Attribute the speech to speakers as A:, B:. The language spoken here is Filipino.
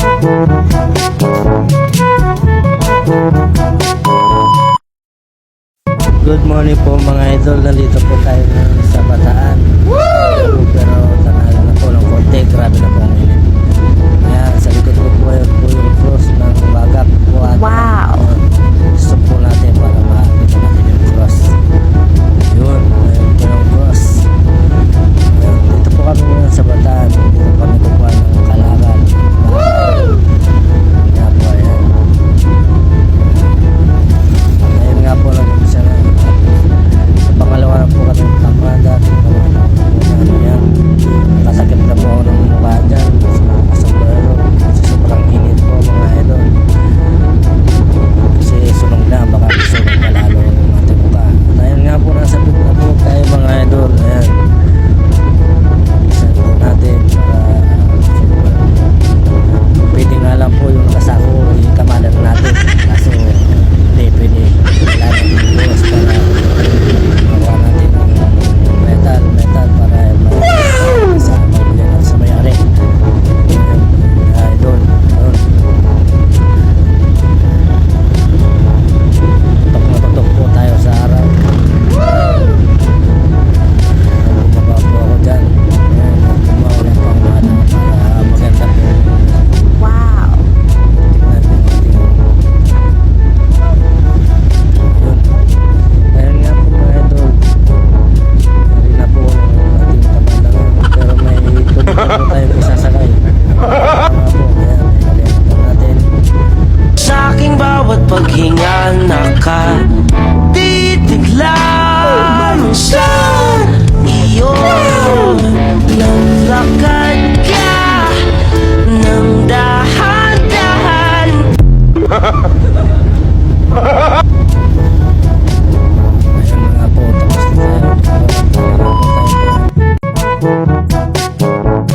A: Good morning po mga idol. Nandito po tayo sa Bataan. Pero tanalan na po ng konti. Grabe na paghinga Nakatigla